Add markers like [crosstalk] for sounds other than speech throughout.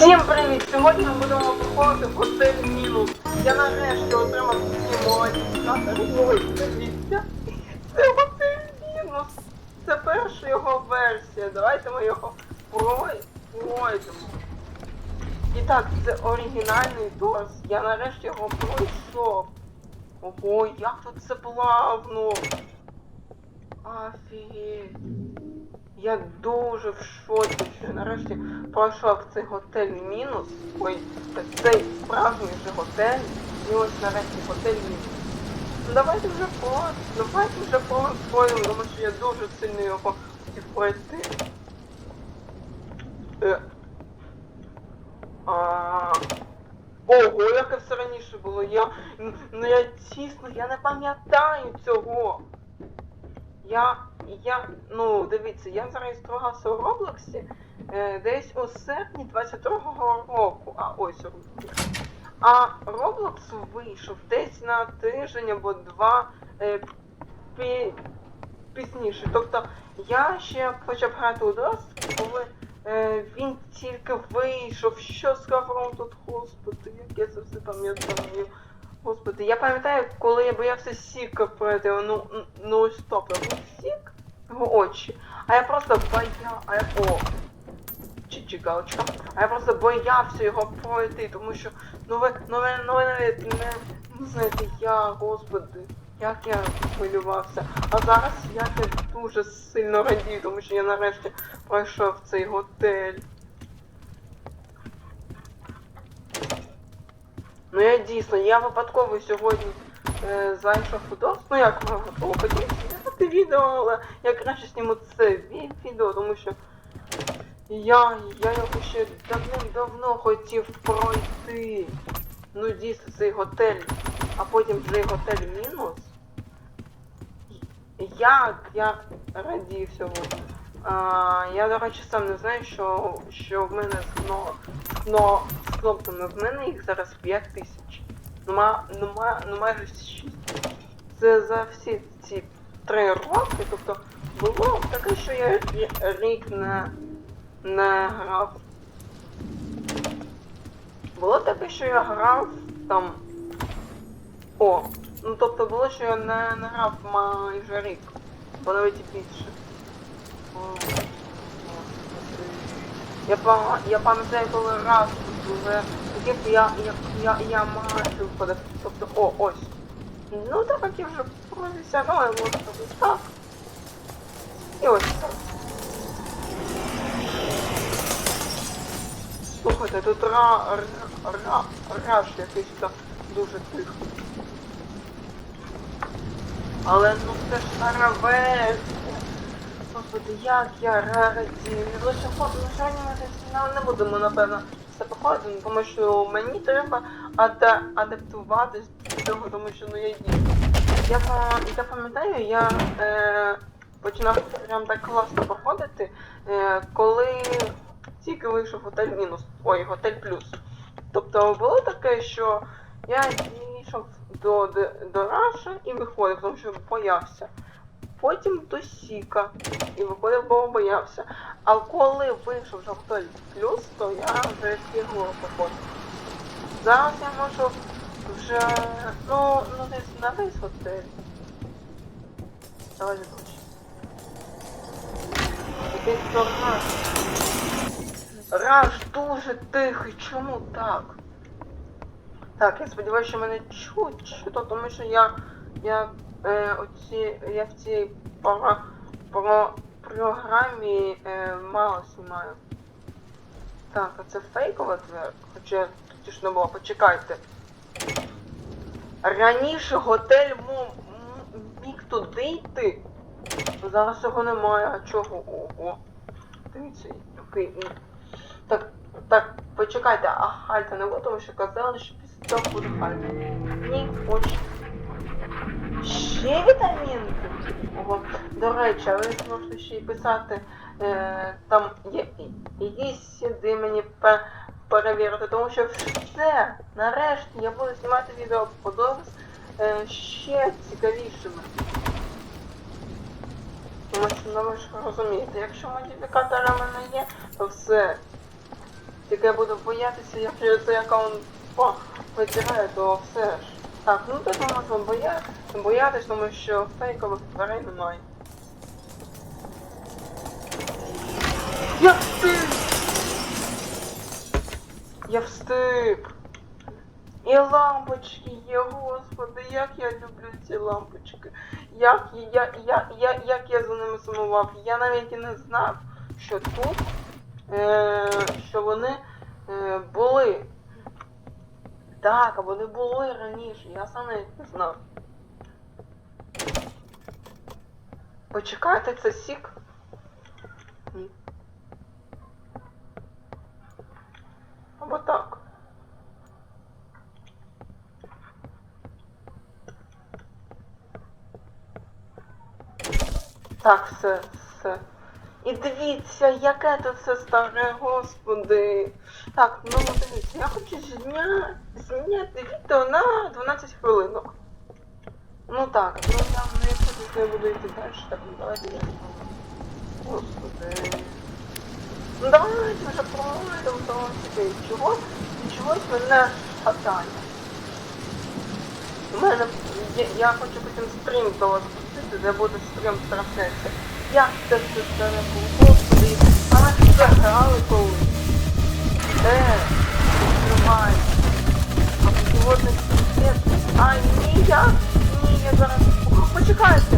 Всім привіт! Сьогодні ми будемо проходити готель мінус. Я нарешті отримав всі мої Ой, дивіться. Це готель мінус. Це перша його версія. Давайте ми його прой- пройдемо. І так, це оригінальний дос. Я нарешті його пройшов. Ого, як тут це плавно. Офігеть. Я дуже в шоці, що нарешті пройшов цей готель мінус. Ой, цей справжній же готель. І ось нарешті готель мінус. Ну давайте вже по. Давайте вже пройдемо, тому що я дуже сильно його хотів пройти. Е. А... Ого, яке все раніше було. Я. Ну я чесно, я не пам'ятаю цього. Я. Я. Ну, дивіться, я зареєструвався у Роблоксі е, десь у серпні 22-го року. А ось. А Roblox вийшов десь на тиждень або два е, пі, пізніше. Тобто я ще почав грати у DOS, коли е, він тільки вийшов. Що з кафром тут, господи, як я це все пам'ятаю. Господи, я пам'ятаю, коли я боявся Сіка пройти, ну, ну стоп, я Сік, його очі. А я просто боя... А я... О, чи галочка. А я просто боявся його пройти, тому що, ну ви, ну ви, ну ви навіть не, не знаєте, я, господи, як я хвилювався. А зараз я дуже сильно радію, тому що я нарешті пройшов цей готель. Ну я дійсно, я випадково сьогодні е, зайшов у DOS, ну як випадково, хотів зняти відео, але я краще зніму це ві- відео, тому що я, я його ще давним-давно хотів пройти. Ну дійсно цей готель, а потім цей готель мінус. Як я радів сьогодні. А, я, до речі, сам не знаю, що, що в мене з з кно. В мене їх зараз 5 тисяч. Ну, ма, ну, ма, майже 6. Це за всі ці три роки. Тобто було таке, що я рі- рік не, не грав. Було таке, що я грав там. О, ну тобто було, що я не, не грав майже рік, бо навіть і більше. Я, па- я пам'ятаю, коли раз вже хотів я, я, я, я майже впадав. Тобто, о, ось. Ну так як я вже пройдеся, ну я можу так. І ось так. Слухайте, тут ра, ра, ра, раш якийсь там дуже тихо. Але ну це ж версія. Господи, як я на сьогодні ми не- будемо, напевно, це походити, тому що мені треба ада- адаптуватись до цього, тому що ну я дійсно. Я, я пам'ятаю, я е, починав прям так класно походити, е, коли тільки вийшов готель мінус. Ой, готель плюс. Тобто було таке, що я дійшов до, до, до Раша і виходив, тому що боявся. Потім до Сіка і виходив, бо боявся. А коли вийшов вже готель плюс, то я вже фігуру походив. Зараз я можу вже, ну, ну десь на весь готель. Давай ближче. Якийсь то раш. Дуже тихий, чому так? Так, я сподіваюся, що мене чуть, чуто, тому що я. Я е, оці, я в цій про, про, програмі е, мало знімаю. Так, а це фейкова двер, хоча тут ж не було, почекайте. Раніше готель міг туди йти. Зараз його немає, а чого? Ого. Дивіться, який. Так, так, почекайте, а хальта не буде, тому що казали, що після цього буде хальта. Ні, ось. Ще вітамінки? Ого. До речі, ви зможете ще й писати е, там є іди сюди мені пе- перевірити, тому що все, нарешті я буду знімати відео по е, ще цікавішими. Тому що ну ви ж розумієте, якщо модифікатори в мене є, то все. Тільки я буду боятися, якщо цей аккаунт потеряю, то все ж. Так, ну тут ми можемо боя... боятись, тому що фейкових дверей немає. Я встиг! Я встиг! І лампочки є, господи, як я люблю ці лампочки. Як я, я, я, як я за ними сумував. Я навіть і не знав, що тут, е, що вони е, були. Так, а вони були раніше, я сам не знав. Почекайте, це сік? Ні. Або так. Так, все, все. І дивіться, яке тут все старе, господи. Так, ну дивіться, я хочу зняти, зняти відео на 12 хвилинок. Ну так, ну я не що я буду йти далі, так, ну давайте я. Господи. Ну давайте вже пройдемо того собі. Чого? Чогось мене хатає. У мене я, я хочу потім стрім того запустити, де буде стрім трансляція. Як це все стане не господи, а ми ж це грали колись. Де? Відкривай. А сьогодні світ. А ні, я, ні, я зараз. Почекайте.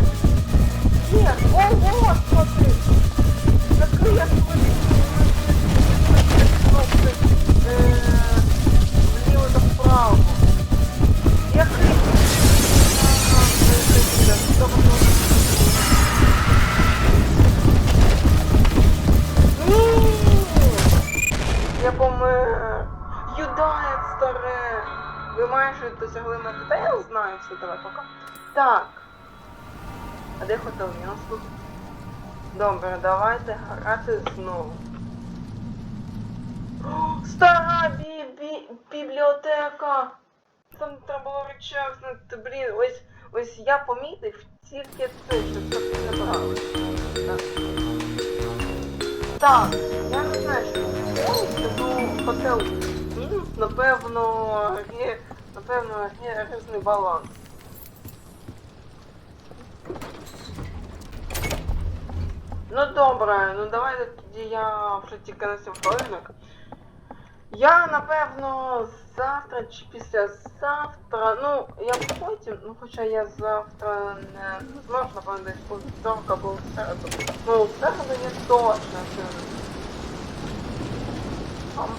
Все, давай пока. Так. А де хотел м'ясо? Добре, давайте грати знову. [gasps] Стара бі бі бібліотека! Там треба було речевснути, блін, ось ось я помітив тільки це, що це не брали. Так. Я не знаю, що це, ну, хотел напевно, є, напевно, є різний баланс. Ну добре, ну давайте тоді я вже тільки на 7 хвилинок. Я напевно завтра чи післязавтра, ну я потім, ну хоча я завтра не, не зможу, напевно, десь по вівторок або в середу. Ну, в середу я точно сьогодні. Ам.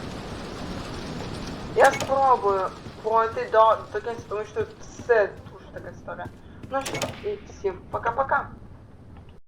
Я спробую Пройти да, кінця, тому що все дуже такая старе. Ну що, і всім пока-пока.